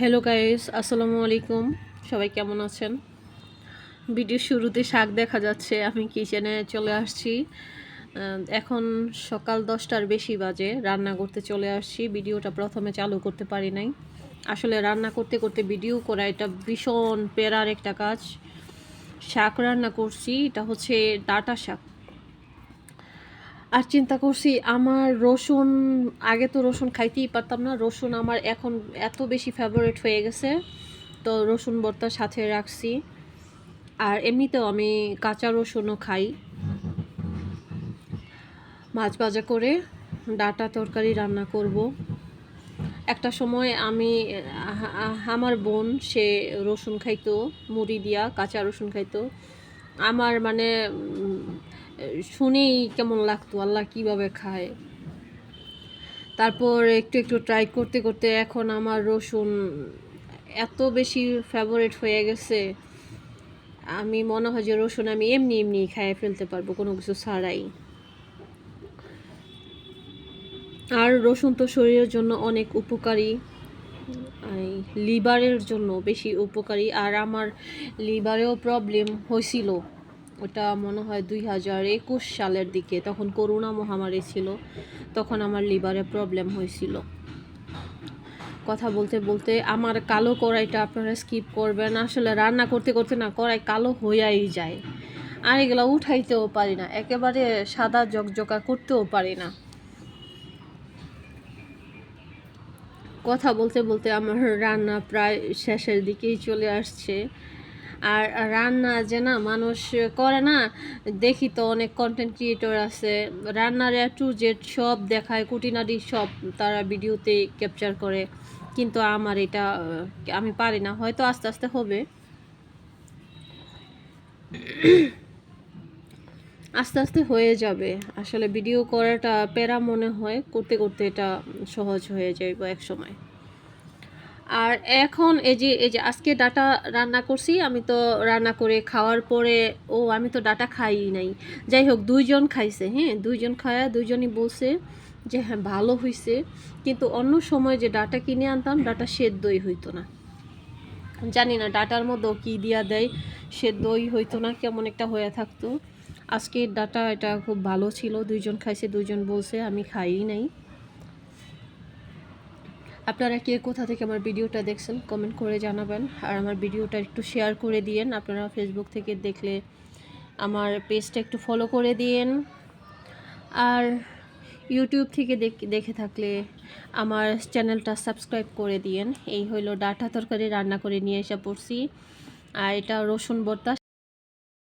Hello guys আসসালামু আলাইকুম সবাই কেমন আছেন? ভিডিও শুরুতে শাক দেখা যাচ্ছে। আমি কিচেনে চলে আসছি। এখন সকাল দশটার বেশি বাজে। রান্না করতে চলে আসছি। ভিডিওটা প্রথমে চালু করতে পারি নাই। আসলে রান্না করতে করতে ভিডিও করা এটা ভীষণ পেরার একটা কাজ। শাক রান্না করছি। এটা হচ্ছে ডাটা শাক। আর চিন্তা করছি, আমার রসুন, আগে তো রসুন খাইতেই পারতাম না, রসুন আমার এখন এত বেশি ফেভারিট হয়ে গেছে, তো রসুন ভর্তার সাথে রাখছি। আর এমনিতেও আমি কাঁচা রসুনও খাই। মাছ ভাজা করে ডাটা তরকারি রান্না করব। একটা সময় আমি আমার বোন, সে রসুন খাইতো, মুড়ি দিয়া কাঁচা রসুন খাইতো। আমার মানে শুনেই কেমন লাগতো, আল্লাহ কীভাবে খায়। তারপর একটু একটু ট্রাই করতে করতে এখন আমার রসুন এত বেশি ফেভারিট হয়ে গেছে। আমি মনে হয় যে রসুন আমি এমনি এমনি খাইয়ে ফেলতে পারব, কোনো কিছু ছাড়াই। আর রসুন তো শরীরের জন্য অনেক উপকারী। লিভারের জন্য বেশি উপকারী। আর আমার লিভারেও প্রবলেম হয়েছিল। ওটা মনে হয় দুই হাজার একুশ সালের দিকে, তখন করোনা মহামারী ছিল, তখন আমার লিভারে প্রবলেম হয়েছিল। কথা বলতে বলতে আমার কালো কড়াইটা আপনারা স্কিপ করবেন, আসলে রান্না করতে করতে না কড়াই কালো হইয়াই যায়। আর এগুলো উঠাইতেও পারি না, একেবারে সাদা জকজকা করতেও পারি না। কথা বলতে বলতে আমার রান্না প্রায় শেষের দিকেই চলে আসছে। আর রান্না যে না মানুষ করে না, দেখি তো অনেক কন্টেন্ট ক্রিয়েটর আছে। রান্নার টু জেড সব দেখায় কুটিনাটি সব তারা ভিডিওতে ক্যাপচার করে। কিন্তু আমার এটা, আমি পারি না, হয়তো আস্তে আস্তে হবে। আস্তে আস্তে হয়ে যাবে। আসলে ভিডিও করাটা প্যারা মনে হয়, করতে করতে এটা সহজ হয়ে যাবে এক সময়। আর এখন এই যে এই যে আজকে ডাটা রান্না করছি, আমি তো রান্না করে খাওয়ার পরে, ও আমি তো ডাটা খাই নাই। যাই হোক, দুইজন খাইছে হ্যাঁ? দুইজন খায়া দুইজনই বলছে যে হ্যাঁ ভালো হয়েছে কিন্তু অন্য সময় যে ডাটা কিনে আনতাম, ডাটা সেদ্ধই হইতো না। জানি না ডাটার মধ্যেও কী দিয়া দেয়, সেদ্ধই হইতো না, কেমন একটা হয়ে থাকতো। আজকে ডাটা এটা খুব ভালো ছিল, দুইজন খাইছে, দুইজন বলছে, আমি খাইই নাই। আপনারা কে কোথা থেকে আমার ভিডিওটা দেখছেন কমেন্ট করে জানাবেন। আর আমার ভিডিওটা একটু শেয়ার করে দিয়েন। আপনারা ফেসবুক থেকে দেখলে আমার পেজটা একটু ফলো করে দিয়েন। আর ইউটিউব থেকে দেখ- থাকলে আমার চ্যানেলটা সাবস্ক্রাইব করে দিয়েন। এই হইল ডাটা তরকারি রান্না করে নিয়ে এসে পড়ছি। আর এটা রসুন ভর্তা